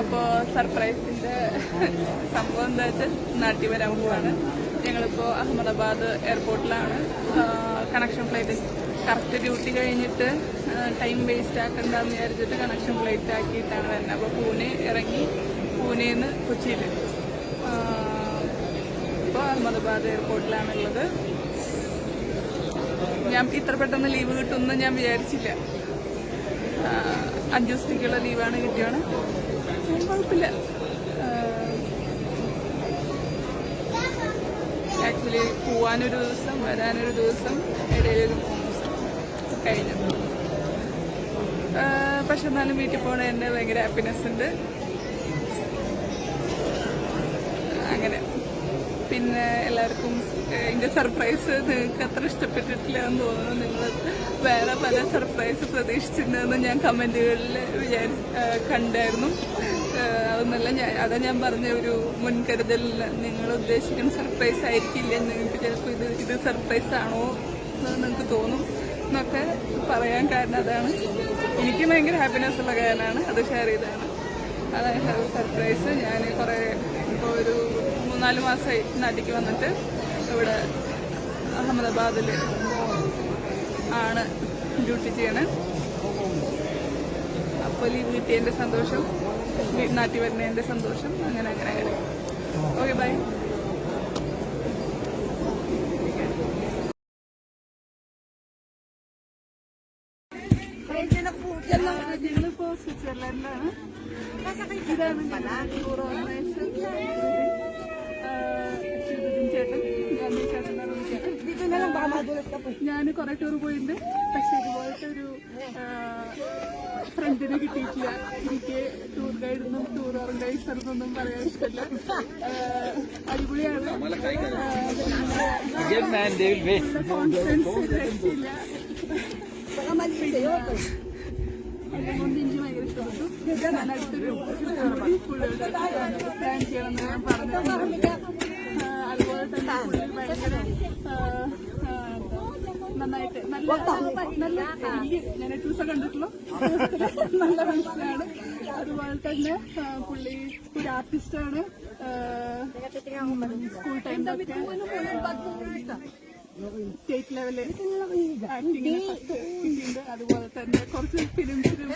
അപ്പോൾ സർപ്രൈസിന്റെ സംഭവം എന്താ വെച്ചാൽ നാട്ടിൽ വരാൻ പോവാണ്. ഞങ്ങളിപ്പോൾ അഹമ്മദാബാദ് എയർപോർട്ടിലാണ്. കണക്ഷൻ ഫ്ലൈറ്റ് കറക്റ്റ് ഡ്യൂട്ടി കഴിഞ്ഞിട്ട് ടൈം വേസ്റ്റ് ആക്കണ്ടെന്ന് വിചാരിച്ചിട്ട് കണക്ഷൻ ഫ്ലൈറ്റ് ആക്കിയിട്ടാണ് വരുന്നത്. അപ്പോൾ പൂനെ ഇറങ്ങി പൂനെന്ന് കൊച്ചിയിൽ ഇപ്പോൾ അഹമ്മദാബാദ് എയർപോർട്ടിലാണുള്ളത്. ഞാൻ ഇത്ര പെട്ടെന്ന് ലീവ് കിട്ടുമെന്ന് ഞാൻ വിചാരിച്ചില്ല. അഞ്ച് ദിവസത്തേക്കുള്ള ലീവാണ് കിട്ടിയാണ് കുഴപ്പമില്ല. ആക്ച്വലി പോവാനൊരു ദിവസം വരാനൊരു ദിവസം ഇടയിലൊരു മൂന്ന് ദിവസം കഴിഞ്ഞു പക്ഷെ എന്നാലും വീട്ടിൽ പോകണ എന്നെ ഭയങ്കര ഹാപ്പിനെസ് ഉണ്ട്. അങ്ങനെ. പിന്നെ എല്ലാവർക്കും എന്റെ സർപ്രൈസ് നിങ്ങൾക്ക് അത്ര ഇഷ്ടപ്പെട്ടിട്ടില്ല എന്ന് തോന്നുന്നു. നിങ്ങൾ വേറെ പല സർപ്രൈസ് പ്രതീക്ഷിച്ചിട്ടുണ്ടെന്ന് ഞാൻ കമന്റുകളിൽ വിചാരി കണ്ടായിരുന്നു. അതൊന്നല്ല ഞാൻ അതാ ഞാൻ പറഞ്ഞ ഒരു മുൻകരുതൽ നിങ്ങൾ ഉദ്ദേശിക്കുന്ന സർപ്രൈസ് ആയിരിക്കില്ല നിങ്ങൾക്ക് ചിലപ്പോൾ ഇത് ഇത് സർപ്രൈസ് ആണോ എന്ന് നിങ്ങൾക്ക് തോന്നും എന്നൊക്കെ പറയാൻ കാരണം അതാണ്. എനിക്ക് ഭയങ്കര ഹാപ്പിനെസ് ഉള്ള കാര്യമാണ് അത് ഷെയർ ചെയ്തതാണ്. അതാണ് സർപ്രൈസ് ഞാൻ കുറേ ഇപ്പോൾ ഒരു മൂന്നാൽ മാസമായി നാട്ടിലേക്ക് വന്നിട്ട് ഇവിടെ അഹമ്മദാബാദിൽ ആണ് ഡ്യൂട്ടി ചെയ്യണേ. അപ്പോൾ ലീവ് കിട്ടിയതിന്റെ സന്തോഷം. നാട്ടിൽ വരുന്നതിന്റെ സന്തോഷം. അങ്ങനെ അങ്ങനെ അങ്ങനെ. ഓക്കെ ബൈ ഞങ്ങളിപ്പോ സ്വിറ്റ്സർലൻഡിലാണ്. ഇതാണ് ഞങ്ങളുടെ ഓർഗനൈസർ ഞാൻ കൊറേ ടൂർ പോയിട്ടുണ്ട്. പക്ഷെ ഇതുപോലത്തെ ഒരു ഫ്രണ്ടിനെ കിട്ടിയിട്ടില്ല. എനിക്ക് ടൂർ ഗൈഡെന്നും ടൂർ ഓർഗനൈസർന്നൊന്നും പറയാൻ ഇഷ്ടമല്ല. അടിപൊളിയാണ്. കോൺഫിഡൻസ് രക്ഷയില്ല എന്നെ കൊണ്ട് എനിക്ക് ഭയങ്കര ഇഷ്ടപ്പെട്ടു. ഞാൻ അടുത്തൊരു പ്ലാൻ ചെയ്യണമെന്ന് ഞാൻ പറഞ്ഞിട്ടുണ്ട്. നല്ല എനിക്ക് കണ്ടിട്ടുള്ളൂ നല്ല അതുപോലെ തന്നെ പുള്ളി ഒരു ആർട്ടിസ്റ്റാണ് സ്കൂൾ സ്റ്റേറ്റ് ലെവൽ അതുപോലെ തന്നെ കുറച്ച് ഫിലിംസിലും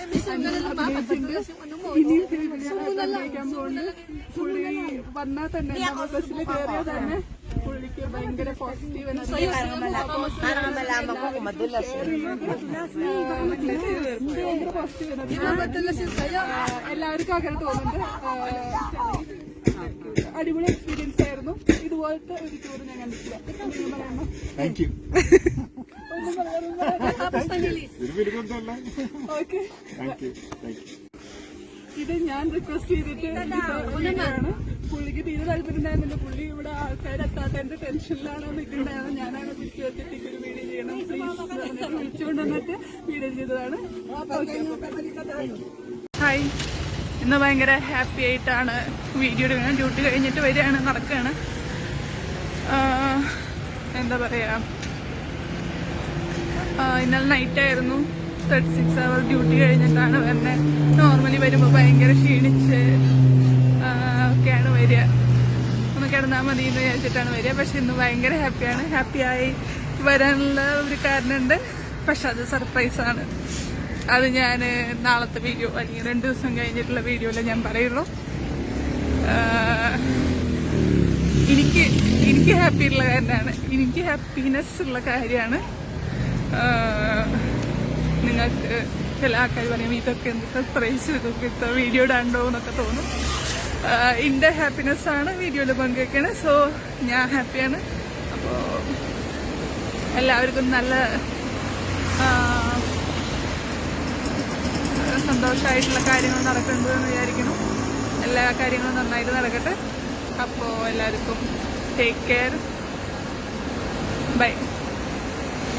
ഇനിയും ഫിലിമിൽ അഭിനയിക്കാൻ പുള്ളി വന്നാൽ തന്നെ ബസ്സിൽ കയറിയാൽ തന്നെ പുള്ളിക്ക് ഭയങ്കര പോസിറ്റീവ് എല്ലാവർക്കും അങ്ങനെ തോന്നുന്നുണ്ട് അടിപൊളി എക്സ്പീരിയൻസ് ആയിരുന്നു ഇതുപോലത്തെ ഒരു ടൂർ ഞാൻ കണ്ടിട്ടില്ല. ഓക്കെ. ഇത് ഞാൻ റിക്വസ്റ്റ് ചെയ്തിട്ട് പുള്ളിക്ക് തീരെ താല്പര്യമുണ്ടായിരുന്നില്ല. പുള്ളി ഇവിടെ ആൾക്കാർ എത്താത്തതിന്റെ ടെൻഷനിലാണ് നിൽക്കുന്നുണ്ടായത് ഞാനാണ് തിരിച്ചു വെച്ചിട്ട് ഒരു വീഡിയോ ചെയ്യണം. പ്ലീസ് വിളിച്ചുകൊണ്ട് വന്നിട്ട് വീഡിയോ ചെയ്തതാണ്. ഹായ് ഇന്ന് ഭയങ്കര ഹാപ്പി ആയിട്ടാണ് വീഡിയോ എടുക്കുന്നത് ഡ്യൂട്ടി കഴിഞ്ഞിട്ട് വരികയാണ് നടക്കുകയാണ്. എന്താ പറയുക ഇന്നലെ നൈറ്റ് ആയിരുന്നു. തേർട്ടി സിക്സ് അവർ ഡ്യൂട്ടി കഴിഞ്ഞിട്ടാണ് വരുന്നത്. നോർമലി വരുമ്പോൾ ഭയങ്കര ക്ഷീണിച്ച് ഒന്ന് കിടന്നാൽ മതി എന്ന് വിചാരിച്ചിട്ടാണ് വരിക. പക്ഷെ ഇന്ന് ഭയങ്കര ഹാപ്പിയാണ്. ഹാപ്പിയായി വരാനുള്ള ഒരു കാരണമുണ്ട്. പക്ഷെ അത് സർപ്രൈസാണ് അത് ഞാൻ നാളത്തെ വീഡിയോ അല്ലെങ്കിൽ രണ്ട് ദിവസം കഴിഞ്ഞിട്ടുള്ള വീഡിയോയിൽ ഞാൻ പറയുള്ളൂ. എനിക്ക് എനിക്ക് ഹാപ്പി ഉള്ള കാര്യമാണ് എനിക്ക് ഹാപ്പിനെസ് ഉള്ള കാര്യമാണ്. നിങ്ങൾക്ക് ചില ആൾക്കാർ പറയും. ഇതൊക്കെ എന്ത് സർപ്രൈസ് ഇതൊക്കെ വീഡിയോ ഇടാണ്ടോ എന്നൊക്കെ തോന്നും. എന്റെ ഹാപ്പിനെസ്സാണ് വീഡിയോയിൽ പങ്കുവെക്കണത് സോ ഞാൻ ഹാപ്പിയാണ് അപ്പോൾ എല്ലാവർക്കും നല്ല സന്തോഷമായിട്ടുള്ള കാര്യങ്ങൾ നടക്കുന്നത് എന്ന് വിചാരിക്കുന്നു. എല്ലാ കാര്യങ്ങളും നന്നായിട്ട് നടക്കട്ടെ. അപ്പോൾ എല്ലാവർക്കും ടേക്ക് കെയർ ബൈ